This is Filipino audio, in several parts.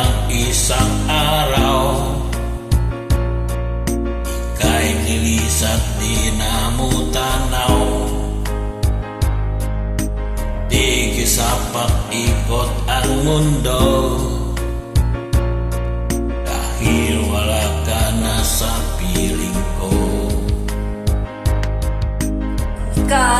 ng isang araw. Kahit lilis at di namutanaw Tigis sa pag-ikot ang mundo. Dahil wala ka na sa piling ko. Ikaw.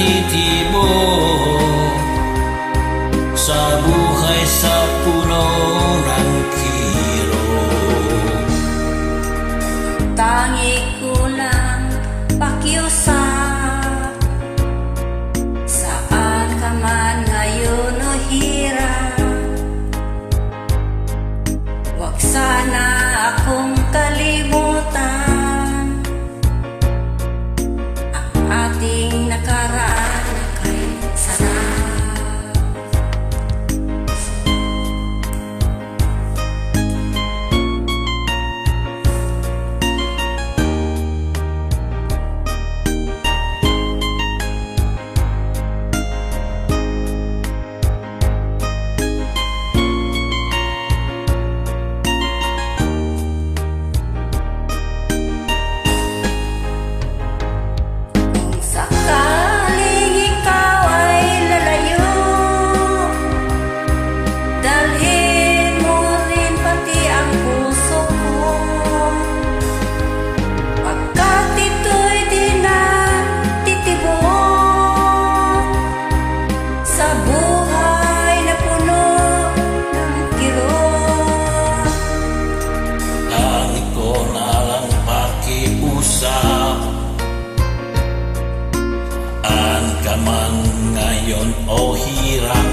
ngayon o hirap.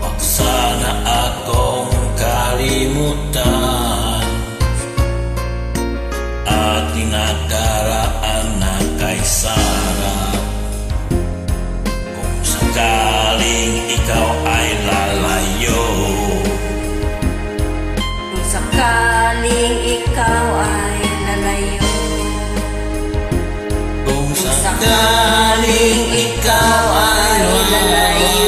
Huwag sana akong kalimutan. Ating nakaraan na kay Kung sakaling ikaw ay lalayo. Kung sakaling ikaw ay lalayo. Kung sakaling ikaw ay lalayo